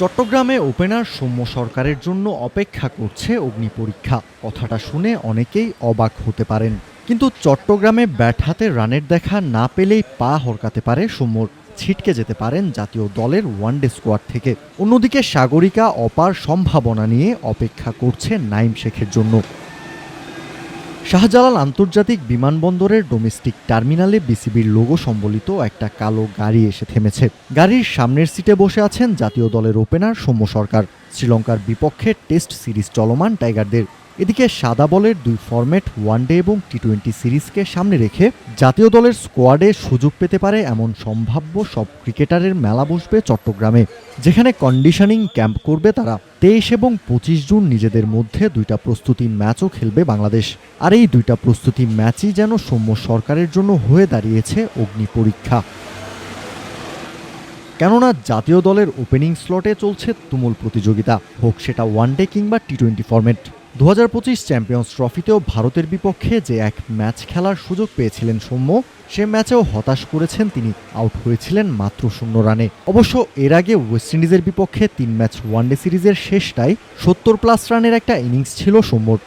চট্টগ্রামে ওপেনার সৌম্য সরকারের জন্য অপেক্ষা করছে অগ্নি পরীক্ষা। কথাটা শুনে অনেকেই অবাক হতে পারেন। কিন্তু চট্টগ্রামে ব্যাট হাতে রানের দেখা না পেলেই পা হরকাতে পারে সৌম্যর। ছিটকে যেতে পারেন জাতীয় দলের ওয়ানডে স্কোয়াড থেকে। অন্যদিকে সাগরিকা অপার সম্ভাবনা নিয়ে অপেক্ষা করছে নাইম শেখের জন্য। শাহজালাল আন্তর্জাতিক বিমানবন্দরের ডোমেস্টিক টার্মিনালে বিসিবির লোগো সম্বলিত একটা কালো গাড়ি এসে থেমেছে। গাড়ির সামনের সিটে বসে আছেন জাতীয় দলের ওপেনার সৌম্য সরকার। শ্রীলঙ্কার বিপক্ষে টেস্ট সিরিজ চলমান টাইগারদের। এদিকে সাদা বলের দুই ফরম্যাট ওয়ানডে এবং টি টোয়েন্টি সিরিজকে সামনে রেখে জাতীয় দলের স্কোয়াডে সুযোগ পেতে পারে এমন সম্ভাব্য সব ক্রিকেটারের মেলা বসবে চট্টগ্রামে, যেখানে কন্ডিশনিং ক্যাম্প করবে তারা। তেইশ এবং পঁচিশ জুন নিজেদের মধ্যে দুইটা প্রস্তুতি ম্যাচও খেলবে বাংলাদেশ। আর এই দুইটা প্রস্তুতি ম্যাচই যেন সৌম্য সরকারের জন্য হয়ে দাঁড়িয়েছে অগ্নি পরীক্ষা। কেননা জাতীয় দলের ওপেনিং স্লটে চলছে তুমুল প্রতিযোগিতা। হোক সেটা ওয়ানডে কিংবা টি টোয়েন্টি ফরম্যাট দু হাজার পঁচিশ চ্যাম্পিয়ন্স ট্রফিতেও ভারতের বিপক্ষে যে এক ম্যাচ খেলার সুযোগ পেয়েছিলেন সৌম্য সে ম্যাচেও হতাশ করেছেন তিনি আউট হয়েছিলেন মাত্র শূন্য রানে। অবশ্য এর আগে ওয়েস্ট ইন্ডিজের বিপক্ষে তিন ম্যাচ ওয়ানডে সিরিজের শেষটায় সত্তর প্লাস রানের একটা ইনিংস ছিল সৌম্যর।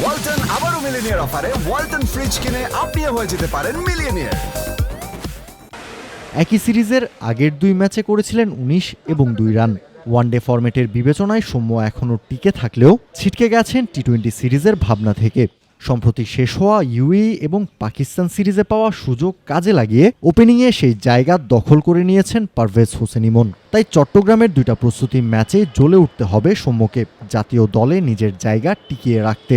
ওয়ালটন আবারও মিলিনিয়ার অফারে ওয়ালটন ফ্রিজ কিনে আপনিও হয়ে যেতে পারেন মিলিয়নিয়ার। একই সিরিজের আগের দুই ম্যাচে করেছিলেন উনিশ এবং দুই রান। ওয়ানডে ফরম্যাটের বিবেচনায় সৌম্য এখনও টিকে থাকলেও ছিটকে গেছেন টি টোয়েন্টি সিরিজের ভাবনা থেকে। সম্প্রতি শেষ হওয়া ইউএই এবং পাকিস্তান সিরিজে পাওয়া সুযোগ কাজে লাগিয়ে ওপেনিংয়ে সেই জায়গা দখল করে নিয়েছেন পারভেজ হোসেন ইমন। তাই চট্টগ্রামের দুইটা প্রস্তুতি ম্যাচে জ্বলে উঠতে হবে সৌম্যকে, জাতীয় দলে নিজের জায়গা টিকিয়ে রাখতে।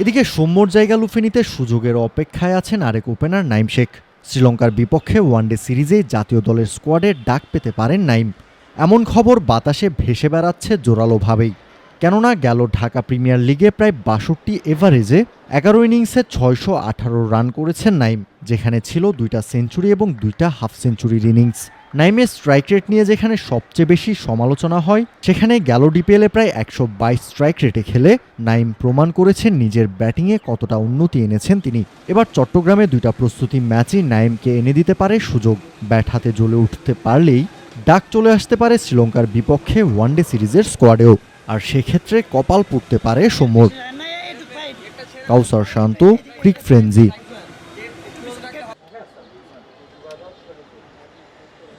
এদিকে সৌম্যর জায়গা লুফে নিতে সুযোগের অপেক্ষায় আছেন আরেক ওপেনার নাইম শেখ। শ্রীলঙ্কার বিপক্ষে ওয়ানডে সিরিজে জাতীয় দলের স্কোয়াডের ডাক পেতে পারেন নাইম। এমন খবর বাতাসে ভেসে বেড়াচ্ছে জোরালোভাবেই। কেননা গেল ঢাকা প্রিমিয়ার লিগে প্রায় বাষট্টি এভারেজে এগারো ইনিংসে ছয়শো আঠারো রান করেছেন নাইম, যেখানে ছিল দুইটা সেঞ্চুরি এবং দুইটা হাফ সেঞ্চুরির ইনিংস। নাইমের স্ট্রাইক রেট নিয়ে যেখানে সবচেয়ে বেশি সমালোচনা হয় সেখানে গেল ডিপিএলে প্রায় একশো বাইশ স্ট্রাইক রেটে খেলে নাইম প্রমাণ করেছেন নিজের ব্যাটিংয়ে কতটা উন্নতি এনেছেন তিনি। এবার চট্টগ্রামে দুইটা প্রস্তুতি ম্যাচই নাইমকে এনে দিতে পারে সুযোগ। ব্যাট হাতে জ্বলে উঠতে পারলেই ডাক চলে আসতে পারে শ্রীলঙ্কার বিপক্ষে ওয়ানডে সিরিজের স্কোয়াডেও আর সেক্ষেত্রে কপাল পুড়তে পারে সমর কাউসার শান্ত ক্রিক ফ্রেঞ্জি